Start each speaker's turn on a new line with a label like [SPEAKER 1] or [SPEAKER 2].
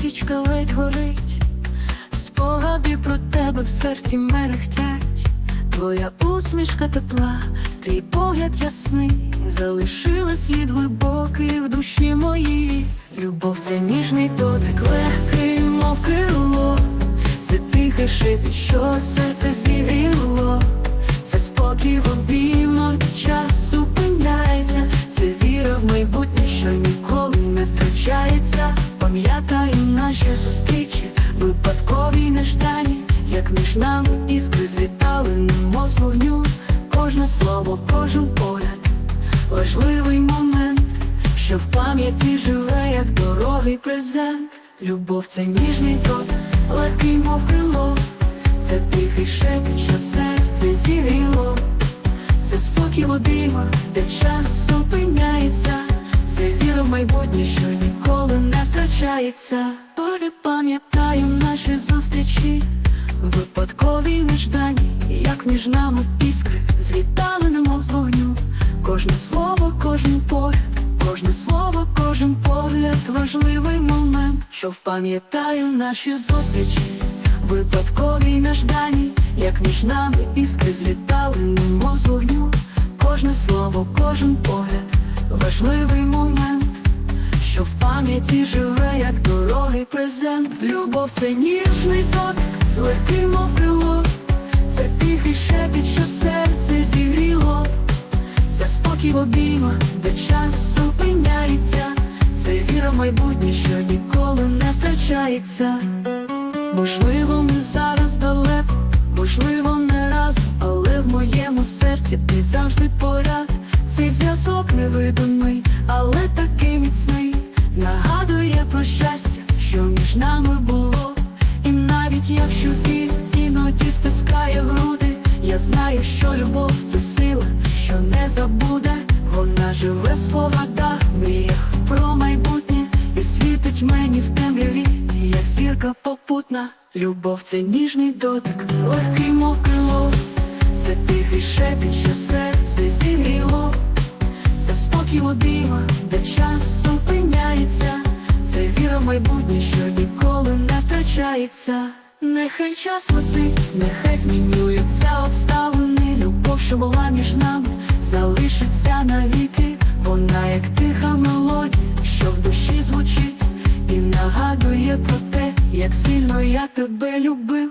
[SPEAKER 1] свічка ледь горить, спогади про тебе в серці мерехтять, твоя усмішка тепла, твій погляд ясний, залишила слід глибокий в душі моїй. Любов це ніжний дотик, легкий, мов крило, це тихий шепіт, що серце зігріло, це спокій в обіймах, час зупиняється, це віра в майбутнє, що ніколи не втрачається. Пам'ятаю наші зустрічі, випадкові неждані, як між нами іскри злітали, немов з вогню, кожне слово, кожен погляд, важливий момент, що в пам'яті живе, як дорогий презент. Любов це ніжний тот, легкий, мов крило, це тихий шепіт, що серце зігріло. Це спокій в обіймах, де час зупиняється, майбутнє, що ніколи не втрачається. Долі пам'ятаю наші зустрічі, випадкові неждані, як між нами іскри злітали, немов з вогню. Кожне слово, кожен погляд, кожне слово, кожен погляд, важливий момент, що впам'ятаю наші зустрічі, випадкові неждані, як між нами іскри злітали, пам'яті живе, як дорогий презент. Любов це ніжний дотик, легкий, мов крило, це тихий шепіт, що серце зігріло. Це спокій в обіймах, де час зупиняється, це віра в майбутнє, що ніколи не втрачається. Можливо, ми зараз далеко, можливо, не разом, але в моєму серці ти завжди поряд. Цей зв'язок невидимий. Нагадує про щастя, що між нами було. І навіть якщо біль іноді стискає груди, я знаю, що любов це сила, що не забуде, вона живе в спогадах, мріях про майбутнє і світить мені в темряві, як зірка попутна. Любов це ніжний дотик, легкий, мов крило, це тихий шепіт, що серце майбутнє, що ніколи не втрачається. Нехай час летить, нехай змінюються обставини. Любов, що була між нами, залишиться навіки. Вона, як тиха мелодія, що в душі звучить, і нагадує про те, як сильно я тебе любив.